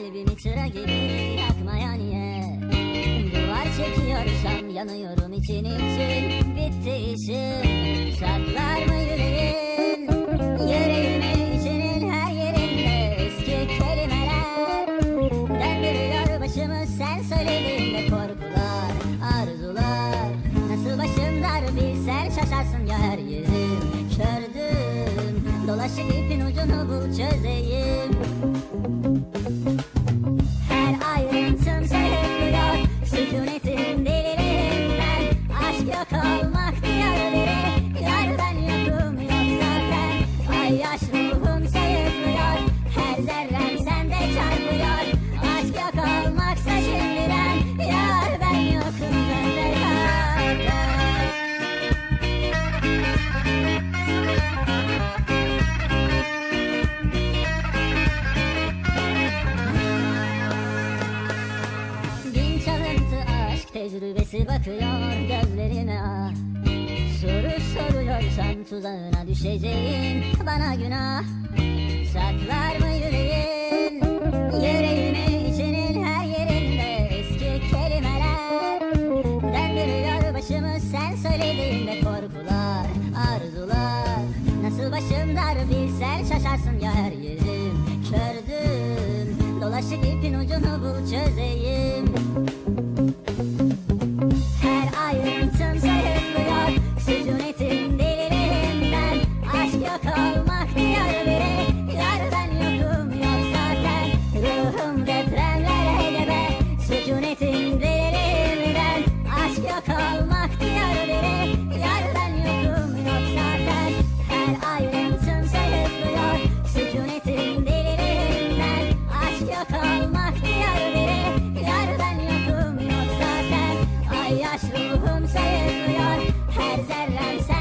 Kalbimi çıra gibi yakmaya niye Duvar çekiyorsam yanıyorum için için. Bitti işim şartlar mı yüreğin Yüreğimin içinin her yerinde eski kelimeler. Döndürüyor başımı sen söylediğinde korkular Arzular. Nasıl başımlar bilsen şaşarsın ya her yerim Kördüm dolaşıp ipin ucunu bul çözeyim. Tecrübesi bakıyor gözlerime ah Soru soruyorsan tuzağına düşeceğim. Bana günah Saklar mı yüreğin? Yüreğimin içinin her yerinde eski kelimeler Döndürüyor başımı. Sen söylediğinde korkular, arzular. Nasıl başım dar bilsen şaşarsın ya her yerim. Kördüm dolaşık ipin ucunu bul çözeyim pencerelerimden Aşk yok olmak diyar yokum yok zaten. Her ayrım sımsarıklıyor Sükunetin delilerimden Aşk yok olmak diyar bere yokum yok zaten. Ay yaş ruhum sayıklıyor Her zerrem sen